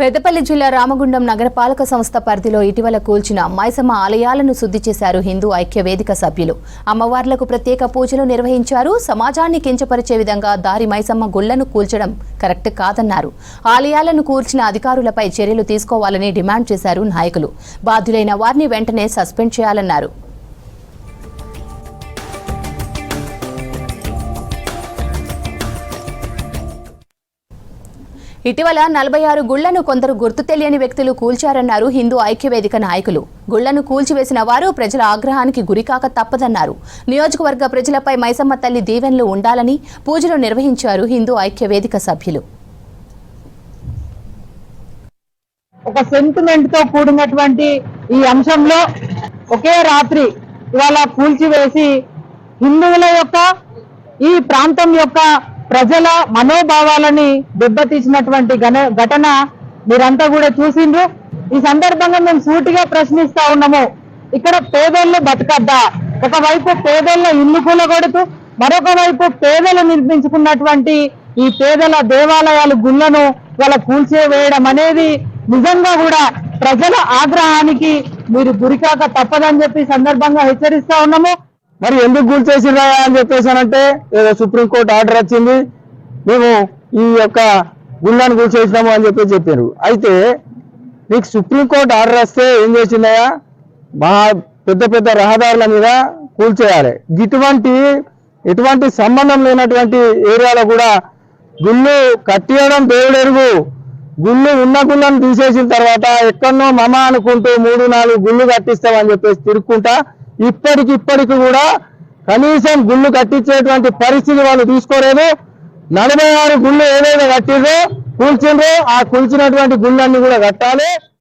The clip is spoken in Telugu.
పెద్దపల్లి జిల్లా రామగుండం నగరపాలక సంస్థ పరిధిలో ఇటీవల కూల్చిన మైసమ్మ ఆలయాలను శుద్ధి చేశారు హిందూ ఐక్య వేదిక సభ్యులు. అమ్మవార్లకు ప్రత్యేక పూజలు నిర్వహించారు. సమాజాన్ని కించపరిచే విధంగా దారి మైసమ్మ గుళ్ళను కూల్చడం కరెక్ట్ కాదన్నారు. ఆలయాలను కూల్చిన అధికారులపై చర్యలు తీసుకోవాలని డిమాండ్ చేశారు నాయకులు. బాధ్యులైన వారిని వెంటనే సస్పెండ్ చేయాలన్నారు. ఇటీవల నలభై ఆరు గుళ్ళను కొందరు గుర్తు తెలియని వ్యక్తులు కూల్చారన్నారు హిందూ ఐక్యవేదిక నాయకులు. గుళ్ళను కూల్చివేసిన వారు ప్రజల ఆగ్రహానికి గురికాక తప్పదన్నారు. నియోజకవర్గ ప్రజలపై మైసమ్మ తల్లి దీవెనలు ఉండాలని పూజలు నిర్వహించారు హిందూ ఐక్యవేదిక సభ్యులు. ఒక సెంటిమెంట్తో కూడినటువంటి ఈ అంశంలో ఒకే రాత్రి ఇవాళ కూల్చివేసి హిందువుల యొక్క ఈ ప్రాంతం యొక్క ప్రజల మనోభావాలని దెబ్బతీసినటువంటి ఘటన మీరంతా కూడా చూసిండ్రు. ఈ సందర్భంగా మేము సూటిగా ప్రశ్నిస్తా ఉన్నాము. ఇక్కడ పేదోళ్ళు బతకద్దా? ఒకవైపు పేదోళ్ళ ఇల్లు కూలగొడుతూ మరొక వైపు పేదలు నిర్మించుకున్నటువంటి ఈ పేదల దేవాలయాలు గుళ్ళను వాళ్ళ కూల్చేవేయడం అనేది నిజంగా కూడా ప్రజల ఆగ్రహానికి మీరు గురికాక తప్పదని చెప్పి సందర్భంగా హెచ్చరిస్తా ఉన్నాము. మరి ఎందుకు కూల్చేసిరా అని చెప్పేసానంటే ఏదో సుప్రీంకోర్టు ఆర్డర్ వచ్చింది మేము ఈ యొక్క గుళ్ళను చేసినాము అని చెప్పి చెప్పారు అయితే మీకు సుప్రీంకోర్టు ఆర్డర్ వస్తే ఏం చేసిందయా మా పెద్ద పెద్ద రహదారుల మీద కూల్చేయాలి. ఇటువంటి ఎటువంటి సంబంధం లేనటువంటి ఏరియాలో కూడా గుళ్ళు కట్టియడం దేవుడు ఎరుగు గుళ్ళు ఉన్న గుళ్ళను తీసేసిన తర్వాత ఎక్కడనో మమ అనుకుంటూ మూడు నాలుగు గుళ్ళు కట్టిస్తామని చెప్పేసి తిరుక్కుంటా ఇప్పటికి ఇప్పటికి కూడా కనీసం గుళ్ళు కట్టించేటువంటి పరిస్థితి వాళ్ళు తీసుకోలేదు. నలభై ఆరు గుళ్ళు ఏదైతే కట్టిందో కూల్చిండ్రో ఆ కూల్చినటువంటి గుళ్ళన్ని కూడా కట్టాలి.